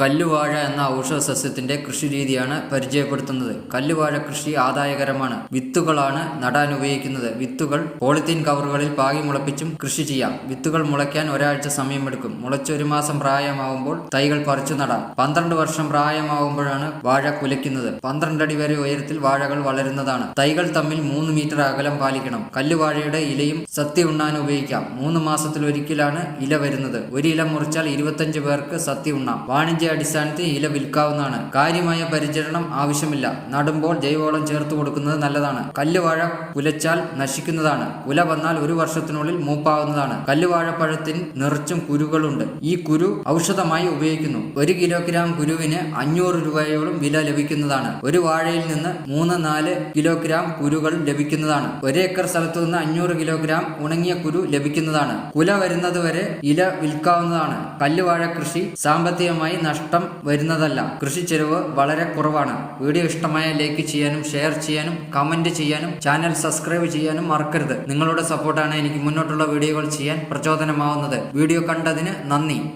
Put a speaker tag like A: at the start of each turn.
A: കല്ലുവാഴ എന്ന ഔഷധ സസ്യത്തിന്റെ കൃഷിരീതിയാണ് പരിചയപ്പെടുത്തുന്നത്. കല്ലുവാഴ കൃഷി ആദായകരമാണ്. വിത്തുകളാണ് നടാൻ ഉപയോഗിക്കുന്നത്. വിത്തുകൾ പോളിത്തീൻ കവറുകളിൽ പാകി മുളപ്പിച്ചും കൃഷി ചെയ്യാം. വിത്തുകൾ മുളയ്ക്കാൻ ഒരാഴ്ച സമയമെടുക്കും. മുളച്ച് ഒരു മാസം പ്രായമാവുമ്പോൾ തൈകൾ പറിച്ചു നടാം. പന്ത്രണ്ട് വർഷം പ്രായമാവുമ്പോഴാണ് വാഴ കുലയ്ക്കുന്നത്. പന്ത്രണ്ടടി വരെ ഉയരത്തിൽ വാഴകൾ വളരുന്നതാണ്. തൈകൾ തമ്മിൽ മൂന്ന് മീറ്റർ അകലം പാലിക്കണം. കല്ലുവാഴയുടെ ഇലയും സത്യ ഉണ്ണാൻ ഉപയോഗിക്കാം. മൂന്ന് മാസത്തിൽ ഒരിക്കലാണ് ഇല വരുന്നത്. ഒരു ഇല മുറിച്ചാൽ ഇരുപത്തഞ്ച് പേർക്ക് സത്യ ഉണ്ണാം. വാണിജ്യ അടിസ്ഥാനത്തിൽ ഇല വിൽക്കാവുന്നതാണ്. കാര്യമായ പരിചരണം ആവശ്യമില്ല. നടുമ്പോൾ ജൈവവളം ചേർത്ത് കൊടുക്കുന്നത് നല്ലതാണ്. കല്ലുവാഴ കുലച്ചാൽ നശിക്കുന്നതാണ്. കുല വന്നാൽ ഒരു വർഷത്തിനുള്ളിൽ മൂപ്പാവുന്നതാണ്. കല്ലുവാഴപ്പഴത്തിന് നിറച്ചും കുരുകളുണ്ട് ഈ കുരു ഔഷധമായി ഉപയോഗിക്കുന്നു. ഒരു കിലോഗ്രാം കുരുവിന് അഞ്ഞൂറ് രൂപയോളം വില ലഭിക്കുന്നതാണ്. ഒരു വാഴയിൽ നിന്ന് മൂന്ന് നാല് കിലോഗ്രാം കുരുകൾ ലഭിക്കുന്നതാണ്. ഒരേക്കർ സ്ഥലത്തു നിന്ന് അഞ്ഞൂറ് കിലോഗ്രാം ഉണങ്ങിയ കുരു ലഭിക്കുന്നതാണ്. കുല വരുന്നത് വരെ ഇല വിൽക്കാവുന്നതാണ്. കല്ലുവാഴ കൃഷി സാമ്പത്തികമായി നഷ്ടം വരുന്നതല്ല. കൃഷി ചെലവ് വളരെ കുറവാണ്. വീഡിയോ ഇഷ്ടമായ ലൈക്ക് ചെയ്യാനും ഷെയർ ചെയ്യാനും കമന്റ് ചെയ്യാനും ചാനൽ സബ്സ്ക്രൈബ് ചെയ്യാനും മറക്കരുത്. നിങ്ങളുടെ സപ്പോർട്ടാണ് എനിക്ക് മുന്നോട്ടുള്ള വീഡിയോകൾ ചെയ്യാൻ പ്രചോദനമാവുന്നത്. വീഡിയോ കണ്ടതിന് നന്ദി.